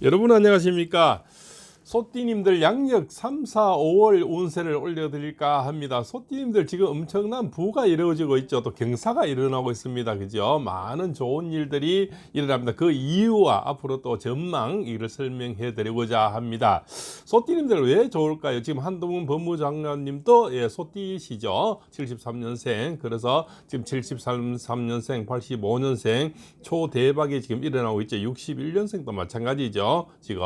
여러분 안녕하십니까? 소띠님들 양력 3, 4, 5월 운세를 올려드릴까 합니다. 소띠님들 지금 엄청난 부가 이루어지고 있죠. 또 경사가 일어나고 있습니다. 그죠? 많은 좋은 일들이 일어납니다. 그 이유와 앞으로 또 전망 이를 설명해 드리고자 합니다. 소띠님들 왜 좋을까요? 지금 한동훈 법무장관님도 예, 소띠시죠. 73년생. 그래서 지금 73년생, 85년생 초대박이 지금 일어나고 있죠. 61년생도 마찬가지죠. 지금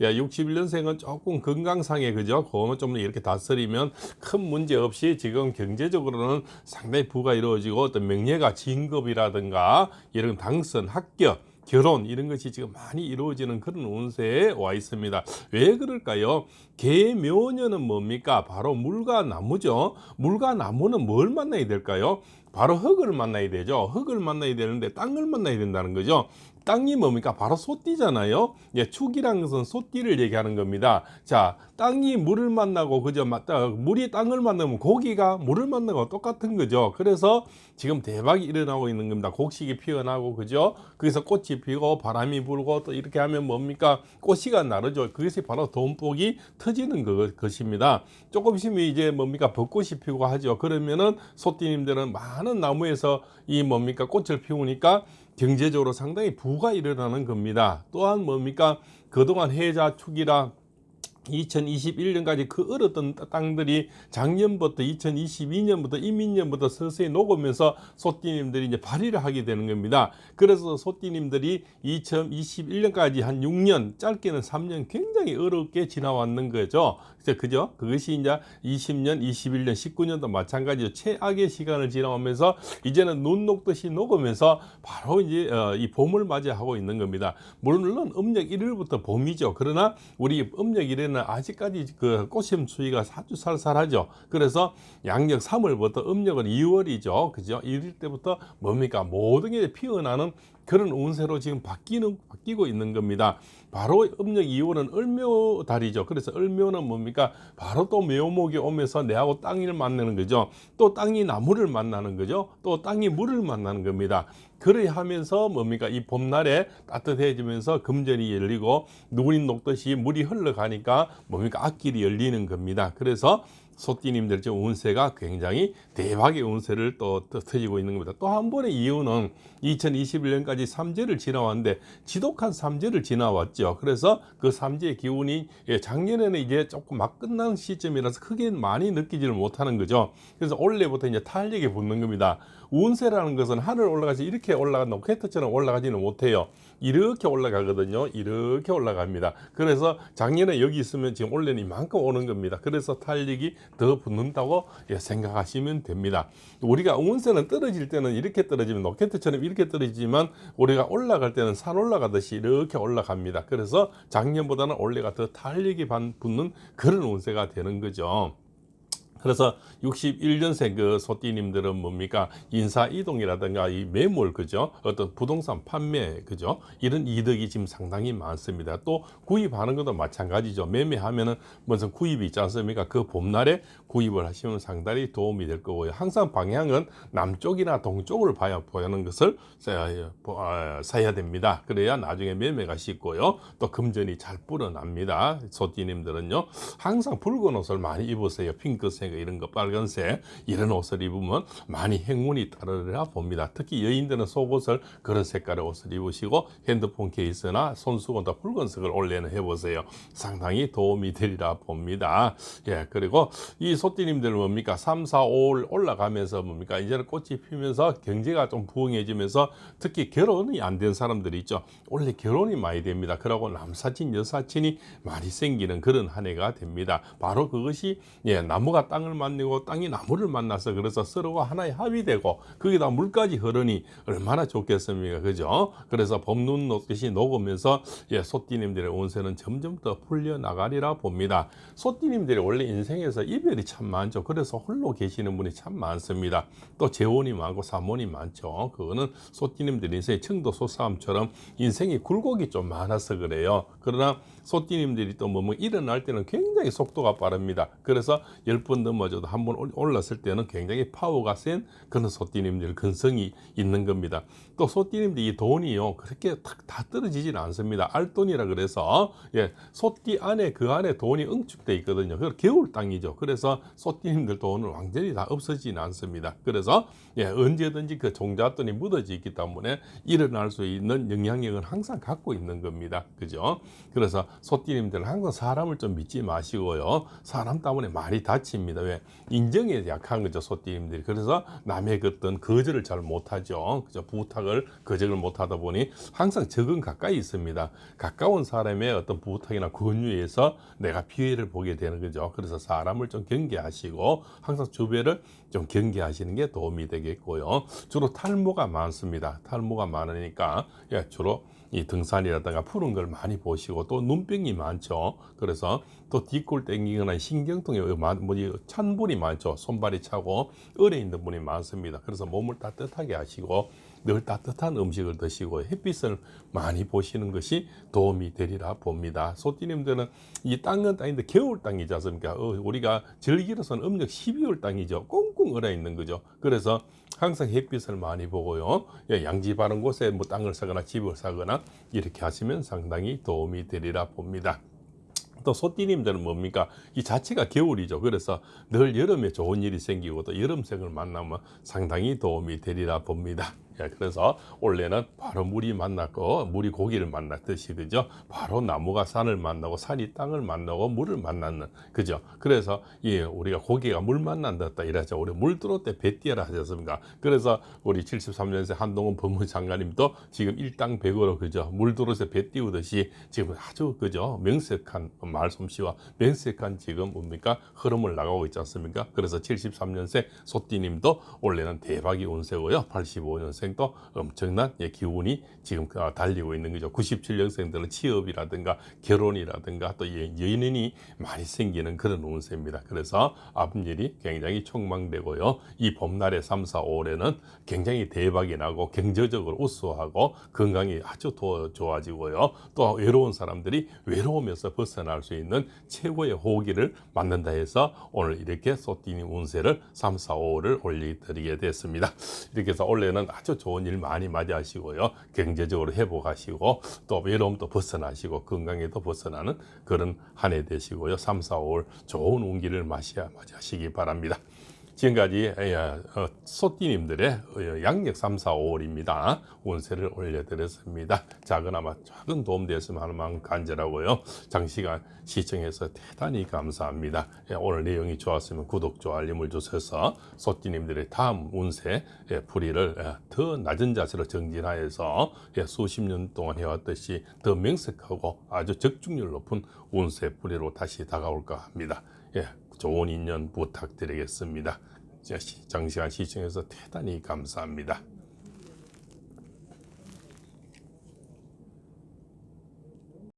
예, 61년생 은 조금 건강상에 그죠? 그거는 좀 이렇게 다스리면 큰 문제 없이 지금 경제적으로는 상당히 부가 이루어지고 어떤 명예가 진급이라든가 이런 당선, 합격 결혼 이런 것이 지금 많이 이루어지는 그런 운세에 와 있습니다. 왜 그럴까요? 개묘년은 뭡니까? 바로 물과 나무죠. 물과 나무는 뭘 만나야 될까요? 바로 흙을 만나야 되죠. 흙을 만나야 되는데 땅을 만나야 된다는 거죠. 땅이 뭡니까? 바로 소띠잖아요. 예, 축이라는 것은 소띠를 얘기하는 겁니다. 자, 땅이 물을 만나고? 맞다. 물이 땅을 만나면 고기가 물을 만나고 똑같은 거죠. 그래서 지금 대박이 일어나고 있는 겁니다. 곡식이 피어나고 그죠? 거기서 꽃이 피고 바람이 불고 또 이렇게 하면 뭡니까? 꽃이가 나르죠. 그것이 바로 돈복이 터지는 것, 것입니다. 조금 있으면 이제 뭡니까? 벚꽃이 피고 하죠. 그러면은 소띠님들은 많은 나무에서 이 뭡니까? 꽃을 피우니까 경제적으로 상당히 부가 일어나는 겁니다. 또한 뭡니까? 그동안 해자 축이라 2021년까지 그 얼었던 땅들이 작년부터 2022년부터 이민년부터 서서히 녹으면서 소띠님들이 이제 발휘를 하게 되는 겁니다. 그래서 소띠님들이 2021년까지 한 6년, 짧게는 3년 굉장히 어렵게 지나왔는 거죠. 그죠? 그것이 이제 20년, 21년, 19년도 마찬가지로 최악의 시간을 지나오면서 이제는 눈 녹듯이 녹으면서 바로 이제 어, 이 봄을 맞이하고 있는 겁니다. 물론 음력 1일부터 봄이죠. 그러나 우리 음력 1일은 아직까지 그 꽃샘 추위가 아주 살살하죠. 그래서 양력 3월부터 음력은 2월이죠. 그죠? 1일 때부터 뭡니까? 모든 게 피어나는 그런 운세로 지금 바뀌는 바뀌고 있는 겁니다. 바로 음력 2월은 을묘 달이죠. 그래서 을묘는 뭡니까? 바로 또 묘목이 오면서 내하고 땅을 만나는 거죠. 또 땅이 나무를 만나는 거죠. 또 땅이 물을 만나는 겁니다. 그래 하면서 뭡니까? 이 봄날에 따뜻해지면서 금전이 열리고 눈이 녹듯이 물이 흘러가니까 뭡니까? 앞길이 열리는 겁니다. 그래서 소띠님들 지금 운세가 굉장히 대박의 운세를 또 터지고 있는 겁니다. 또 한 번의 이유는 2021년까지 삼재를 지나왔는데 지독한 삼재를 지나왔죠. 그래서 그 삼재의 기운이 예, 작년에는 이제 조금 막 끝난 시점이라서 크게 많이 느끼지를 못하는 거죠. 그래서 올해부터 이제 탄력이 붙는 겁니다. 운세라는 것은 하늘 올라가서 이렇게 올라간다 로켓처럼 올라가지는 못해요. 이렇게 올라가거든요. 이렇게 올라갑니다. 그래서 작년에 여기 있으면 지금 올해는 이만큼 오는 겁니다. 그래서 탄력이 더 붙는다고 예, 생각하시면 됩니다. 우리가 운세는 떨어질 때는 이렇게 떨어지면 로켓처럼 이렇게 떨어지지만 우리가 올라갈 때는 산 올라가듯이 이렇게 올라갑니다. 그래서 작년보다는 올해가 더 탄력이 반- 붙는 그런 운세가 되는 거죠. 그래서 61년생 그 소띠님들은 뭡니까? 인사 이동이라든가 이 매몰 그죠? 어떤 부동산 판매 그죠? 이런 이득이 지금 상당히 많습니다. 또 구입하는 것도 마찬가지죠. 매매하면은 무슨 구입이 있지 않습니까? 그 봄날에 구입을 하시면 상당히 도움이 될 거고요. 항상 방향은 남쪽이나 동쪽을 봐야 보이는 것을 사야, 아, 사야 됩니다. 그래야 나중에 매매가 쉽고요. 또 금전이 잘 불어납니다. 소띠님들은요. 항상 붉은 옷을 많이 입으세요. 핑크색 이런 거 빨간색 이런 옷을 입으면 많이 행운이 따르리라 봅니다. 특히 여인들은 속옷을 그런 색깔의 옷을 입으시고 핸드폰 케이스나 손수건 다 붉은색을 올해는 해보세요. 상당히 도움이 되리라 봅니다. 예, 그리고 이 소띠님들 뭡니까 3, 4, 5월 올라가면서 뭡니까 이제는 꽃이 피면서 경제가 좀 부흥해지면서 특히 결혼이 안 된 사람들이 있죠. 원래 결혼이 많이 됩니다. 그러고 남사친, 여사친이 많이 생기는 그런 한 해가 됩니다. 바로 그것이 예, 나무가 땅을 만나고 땅이 나무를 만나서 그래서 서로가 하나의 합의되고 거기다 물까지 흐르니 얼마나 좋겠습니까? 그죠? 그래서 봄눈 녹듯이 녹으면서 예, 소띠님들의 운세는 점점 더 풀려 나가리라 봅니다. 소띠님들이 원래 인생에서 이별이 참 많죠. 그래서 홀로 계시는 분이 참 많습니다. 또 재혼이 많고 사혼이 많죠. 그거는 소띠님들 인생의 청도 소싸움처럼 인생이 굴곡이 좀 많아서 그래요. 그러나 소띠님들이 또 뭐 일어날 때는 굉장히 속도가 빠릅니다. 그래서 열번 넘어져도 한번 올- 올랐을 때는 굉장히 파워가 센 그런 소띠님들 근성이 있는 겁니다. 또 소띠님들 이 돈이요 그렇게 탁 다 떨어지지는 않습니다. 알돈이라 그래서 예 소띠 안에 그 안에 돈이 응축돼 있거든요. 그 겨울 땅이죠. 그래서 소띠님들 돈은 완전히 다 없어지지는 않습니다. 그래서 예 언제든지 그 종잣돈이 묻어져 있기 때문에 일어날 수 있는 영향력은 항상 갖고 있는 겁니다. 그죠? 그래서 소띠님들은 항상 사람을 좀 믿지 마시고요. 사람 때문에 많이 다칩니다. 왜? 인정에 약한 거죠, 소띠님들이. 그래서 남의 그 어떤 거절을 잘 못하죠. 그죠? 부탁을 거절을 못하다 보니 항상 적은 가까이 있습니다. 가까운 사람의 어떤 부탁이나 권유에서 내가 피해를 보게 되는 거죠. 그래서 사람을 좀 경계하시고 항상 주변을 좀 경계하시는 게 도움이 되겠 고요. 주로 탈모가 많습니다. 탈모가 많으니까 예, 주로 이 등산이라든가 푸른 걸 많이 보시고 또 눈병이 많죠. 그래서 또 뒷골 땡기거나 신경통에 많- 뭐지 찬분이 많죠. 손발이 차고 얼에 있는 분이 많습니다. 그래서 몸을 따뜻하게 하시고 늘 따뜻한 음식을 드시고 햇빛을 많이 보시는 것이 도움이 되리라 봅니다. 소띠님들은 이 땅은 땅인데 겨울 땅이지 않습니까? 어, 우리가 절기로서는 음력 12월 땅이죠. 꽁꽁 얼어 있는 거죠. 그래서 항상 햇빛을 많이 보고요. 예, 양지 바른 곳에 뭐 땅을 사거나 집을 사거나 이렇게 하시면 상당히 도움이 되리라 봅니다. 또 소띠님들은 뭡니까? 이 자체가 겨울이죠. 그래서 늘 여름에 좋은 일이 생기고 또 여름색을 만나면 상당히 도움이 되리라 봅니다. 예, 그래서 원래는 바로 물이 만났고 물이 고기를 만났듯이 그죠? 바로 나무가 산을 만나고 산이 땅을 만나고 물을 만나는 그죠? 그래서 예, 우리가 고기가 물 만난다 이러죠. 우리 물 들어올 때배 띄어라 하셨습니까? 그래서 우리 73년생 한동훈 법무장관님도 지금 일당백으로 그죠? 물 들어올 때 배 띄우듯이 지금 아주 그죠? 명색한 말솜씨와 명색한 지금 뭡니까? 흐름을 나가고 있지 않습니까? 그래서 73년생 소띠님도 원래는 대박이 운세고요. 85년생 도 엄청난 예, 기운이 지금 아, 달리고 있는 거죠. 97년생들은 취업이라든가 결혼이라든가 또 예, 연인이 많이 생기는 그런 운세입니다. 그래서 앞일이 굉장히 촉망되고요. 이 봄날의 3, 4, 5월에는 굉장히 대박이 나고 경제적으로 우수하고 건강이 아주 더 좋아지고요. 또 외로운 사람들이 외로우면서 벗어날 수 있는 최고의 호기를 만든다 해서 오늘 이렇게 소띠니 운세를 3, 4, 5를 올려드리게 됐습니다. 이렇게 해서 원래는 아주 좋은 일 많이 맞이하시고요. 경제적으로 회복하시고 또 외로움도 벗어나시고 건강에도 벗어나는 그런 한 해 되시고요. 3, 4, 5월 좋은 운기를 맞이하시기 바랍니다. 지금까지 예, 어, 소띠님들의 어, 양력 3, 4, 5월입니다. 운세를 올려드렸습니다. 작은 아마 작은 도움 되었으면 하는 마음 간절하고요. 장시간 시청해서 대단히 감사합니다. 예, 오늘 내용이 좋았으면 구독, 좋아요, 알림을 주셔서 소띠님들의 다음 운세 예, 풀이를 예, 더 낮은 자세로 정진하여서 예, 수십 년 동안 해왔듯이 더 명색하고 아주 적중률 높은 운세 풀이로 다시 다가올까 합니다. 예, 좋은 인연 부탁드리겠습니다. 장시간 시청해서 대단히 감사합니다.